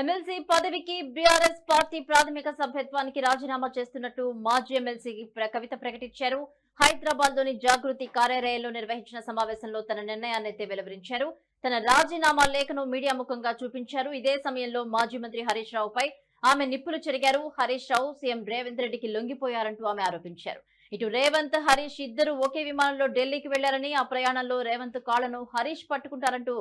MLC పదవికి BRS party ప్రాథమిక సభ్యత్వానికి రాజీనామా చేస్తున్నట్టు మాజీ ఎమ్మెల్సీ కవిత ప్రకటించారు. హైదరాబాద్లోని జాగృతి కార్యాలయంలో నిర్వహించిన సమావేశంలో తన నిర్ణయాన్ని అయితే వెలువరించారు. తన రాజీనామా లేఖను మీడియా ముఖంగా చూపించారు. ఇదే సమయంలో మాజీ మంత్రి హరీష్ రావుపై ఆమె నిప్పులు చెరిగారు. హరీష్ రావు సీఎం రేవంత్ రెడ్డికి లొంగిపోయారంటూ ఆమె ఆరోపించారు. ఇటు రేవంత్ హరీష్ ఇద్దరు ఒకే విమానంలో ఢిల్లీకి వెళ్ళారని ఆ ప్రయాణంలో రేవంత్ కాళ్ళను హరీష్ పట్టుకుంటారంటూ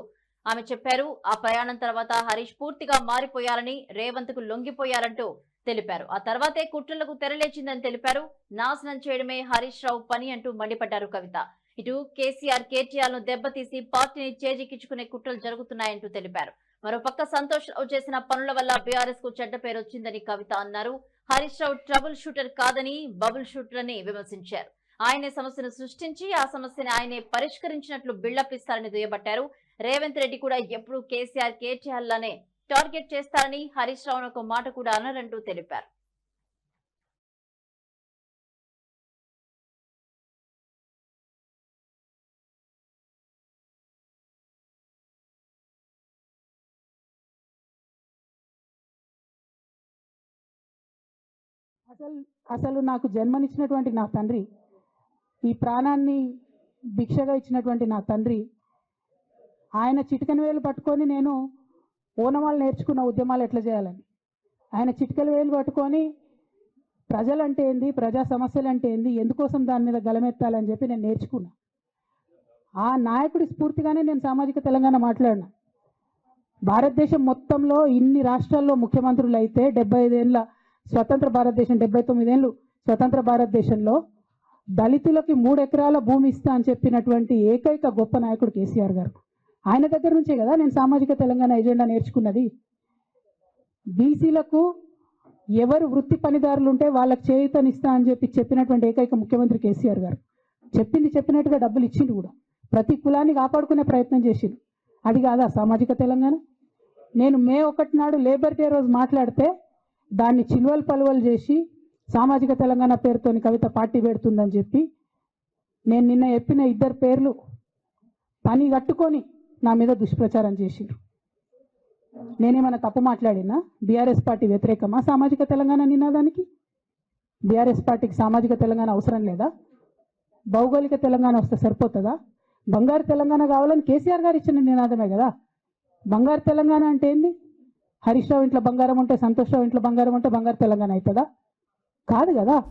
ఆమె చెప్పారు ఆ ప్రయాణం తర్వాత హరీష్ పూర్తిగా మారిపోయారని రేవంత్కు లొంగిపోయారంటూ తెలిపారు. ఆ తర్వాతే కుట్రలకు తెరలేచిందని తెలిపారు. నాశనం చేయడమే హరీష్ రావు పని అంటూ మండిపడ్డారు కవిత. ఇటు కేసీఆర్ కేటీఆర్ను దెబ్బతీసి పార్టీని చేజిక్కించుకునే కుట్రలు జరుగుతున్నాయంటూ తెలిపారు. మరోపక్క సంతోష్ రావు చేసిన పనుల వల్ల బీఆర్ఎస్కు చెడ్డ పేరు వచ్చిందని కవిత అన్నారు. హరీష్ రావు ట్రబుల్ షూటర్ కాదని బబుల్ షూటర్ అని విమర్శించారు. ఆయనే సమస్యను సృష్టించి ఆ సమస్యని ఆయనే పరిష్కరించినట్లు బిల్డప్ ఇస్తారని దుయ్యబట్టారు. రేవంత్ రెడ్డి కూడా ఎప్పుడు కేసీఆర్ కేటీఆర్ లనే టార్గెట్ చేస్తారని హరీష్ రావును ఒక మాట కూడా అనరంటూ తెలిపారు. అసలు అసలు నాకు జన్మనిచ్చినటువంటి నా తండ్రి ఈ ప్రాణాన్ని భిక్షగా ఇచ్చినటువంటి నా తండ్రి ఆయన చిటికెన వేలు పట్టుకొని నేను ఓనమాలు నేర్చుకున్న ఉద్యమాలు ఎట్లా చేయాలని? ఆయన చిటికెల వేలు పట్టుకొని ప్రజలంటే ఏంది? ప్రజా సమస్యలు అంటే ఏంది? ఎందుకోసం దాని మీద గలమెత్తాలని చెప్పి నేను నేర్చుకున్నా. ఆ నాయకుడి స్ఫూర్తిగానే నేను సామాజిక తెలంగాణ మాట్లాడినా. భారతదేశం మొత్తంలో ఇన్ని రాష్ట్రాల్లో ముఖ్యమంత్రులు అయితే డెబ్బై ఐదేళ్ళ స్వతంత్ర భారతదేశం డెబ్బై తొమ్మిదేళ్ళు స్వతంత్ర భారతదేశంలో దళితులకి మూడు ఎకరాల భూమి ఇస్తా అని చెప్పినటువంటి ఏకైక గొప్ప నాయకుడు కేసీఆర్ గారు. ఆయన దగ్గర నుంచే కదా నేను సామాజిక తెలంగాణ ఎజెండా నేర్చుకున్నది? బీసీలకు ఎవరు వృత్తి పనిదారులు ఉంటే వాళ్ళకి చేయుతనిస్తా అని చెప్పి చెప్పినటువంటి ఏకైక ముఖ్యమంత్రి కేసీఆర్ గారు. చెప్పింది చెప్పినట్టుగా డబ్బులు ఇచ్చిండు కూడా. ప్రతి కులాన్ని కాపాడుకునే ప్రయత్నం చేసిండు. అది కాదా సామాజిక తెలంగాణ? నేను మే ఒకటి నాడు లేబర్ డే రోజు మాట్లాడితే దాన్ని చిలువలు పలువలు చేసి సామాజిక తెలంగాణ పేరుతోని కవిత పార్టీ పెడుతుందని చెప్పి నేను నిన్న చెప్పిన ఇద్దరు పేర్లు పని కట్టుకొని నా మీద దుష్ప్రచారం చేసిండ్రు. నేనేమైనా తప్పు మాట్లాడినా? బీఆర్ఎస్ పార్టీ వ్యతిరేకమా? సామాజిక తెలంగాణ నినాదానికి? బీఆర్ఎస్ పార్టీకి సామాజిక తెలంగాణ అవసరం లేదా? భౌగోళిక తెలంగాణ వస్తే సరిపోతుందా? బంగారు తెలంగాణ కావాలని కేసీఆర్ గారు ఇచ్చిన నినాదమే కదా. బంగారు తెలంగాణ అంటే ఏంది? హరీష్ రావు ఇంట్లో బంగారం ఉంటే సంతోష్ రావు ఇంట్లో బంగారం ఉంటే బంగారు తెలంగాణ అవుతుందా? కాదు కదా.